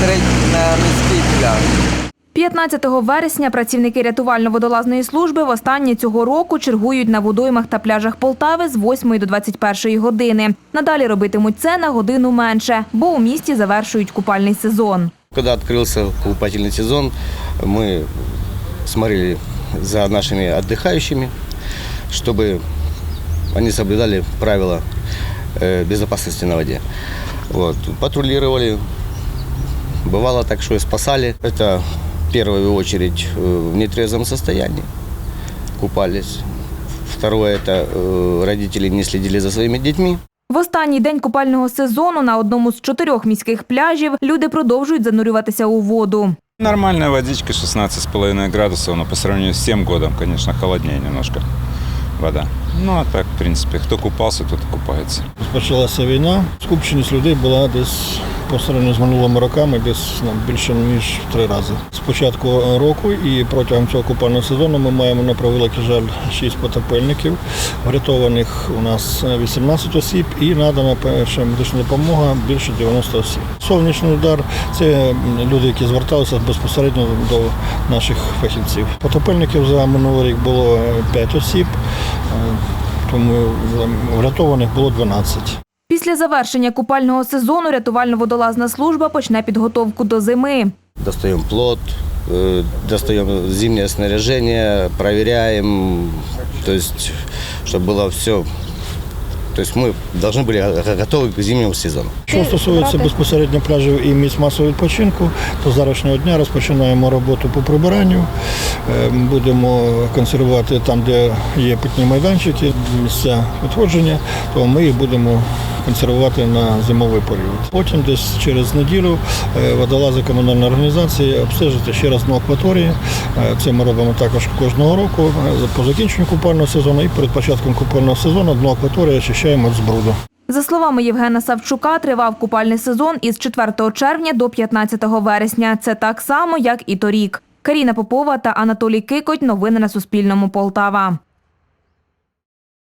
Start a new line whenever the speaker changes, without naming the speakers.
третій на міський пляж.
15 вересня працівники рятувально-водолазної служби востаннє цього року чергують на водоймах та пляжах Полтави з 8 до 21 години. Надалі робитимуть це на годину менше, бо у місті завершують купальний сезон.
Когда открылся купательный сезон, мы смотрели за нашими отдыхающими, чтобы они соблюдали правила э, безопасности на воде. Вот. Патрулировали, бывало так, что и спасали. Это в первую очередь э, в нетрезвом состоянии купались. Второе – это э, родители не следили за своими детьми.
В останній день купального сезону на одному з чотирьох міських пляжів люди продовжують занурюватися у воду.
Нормальная водичка, 16,5 градусов, но по сравнению с тем годом, конечно, холоднее немножко вода. Ну, а так, в принципе, кто купался, тот и купается.
Почалася війна. Скупченість людей була десь по сравненню з минулими роками, десь ну, більше ніж в три рази. З початку року і протягом цього купального сезону ми маємо на превеликий жаль 6 потопельників. Врятованих у нас 18 осіб і надана перша медична допомога більше 90 осіб. Сонячний удар це люди, які зверталися безпосередньо до наших фахівців. Потопельників за минулий рік було 5 осіб, е, тому врятованих було 12.
Після завершення купального сезону рятувально-водолазна служба почне підготовку до зими.
Достаем плод, э, достаем зимнее снаряжение, проверяем, то есть, чтобы было все. То есть мы должны были го- готовы к зимнему сезону.
Що стосується безпосередньо пляжів і місць масового відпочинку, то з завтрашнього дня розпочинаємо роботу по прибиранню. Е, Будемо консервувати там, де є питні майданчики, місця відходження, то ми їх будемо консервувати на зимовий період. Потім десь через неділю е, водолази комунальної організації обстежити ще раз дно акваторії. Е, Це ми робимо також кожного року е, по закінченню купального сезону і перед початком купального сезону дно акваторії очищаємо з бруду.
За словами Євгена Савчука, тривав купальний сезон із 4 червня до 15 вересня. Це так само, як і торік. Каріна Попова та Анатолій Кикоть. Новини на Суспільному. Полтава.